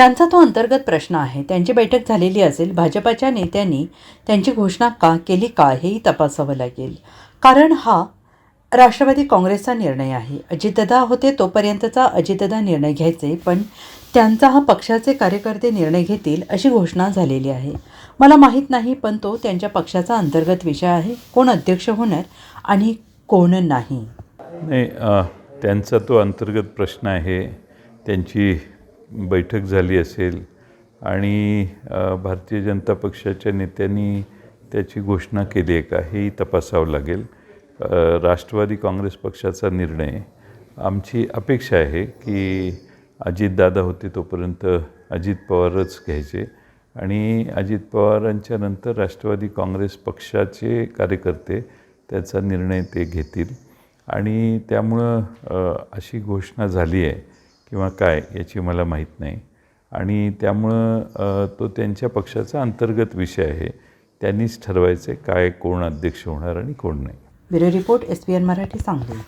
त्यांचा तो अंतर्गत प्रश्न आहे. त्यांची बैठक झालेली असेल. भाजपाच्या नेत्यांनी त्यांची घोषणा का केली का हेही तपासावं लागेल. कारण हा राष्ट्रवादी काँग्रेसचा निर्णय आहे. अजितदादा होते तोपर्यंतचा अजितदादा निर्णय घ्यायचे पण त्यांचा हा पक्षाचे कार्यकर्ते निर्णय घेतील अशी घोषणा झालेली आहे. मला माहीत नाही पण तो त्यांच्या पक्षाचा अंतर्गत विषय आहे. कोण अध्यक्ष होणार आणि कोण नाही? नाही त्यांचा तो अंतर्गत प्रश्न आहे. त्यांची बैठक झाली असेल आणि भारतीय जनता पक्षाच्या नेत्यांनी त्याची घोषणा केली आहे का हेही तपासावं लागेल. राष्ट्रवादी काँग्रेस पक्षाचा निर्णय आमची अपेक्षा आहे की अजितदादा होते तोपर्यंत अजित पवारच घ्यायचे आणि अजित पवारांच्या नंतर राष्ट्रवादी काँग्रेस पक्षाचे कार्यकर्ते त्याचा निर्णय ते घेतील. आणि त्यामुळं अशी घोषणा झाली आहे. किंवा काय याची मला माहीत नाही. आणि त्यामुळं तो त्यांच्या पक्षाचा अंतर्गत विषय आहे. त्यांनीच ठरवायचे काय कोण अध्यक्ष होणार आणि कोण नाही. Bureau report S P N Marathi Sangli.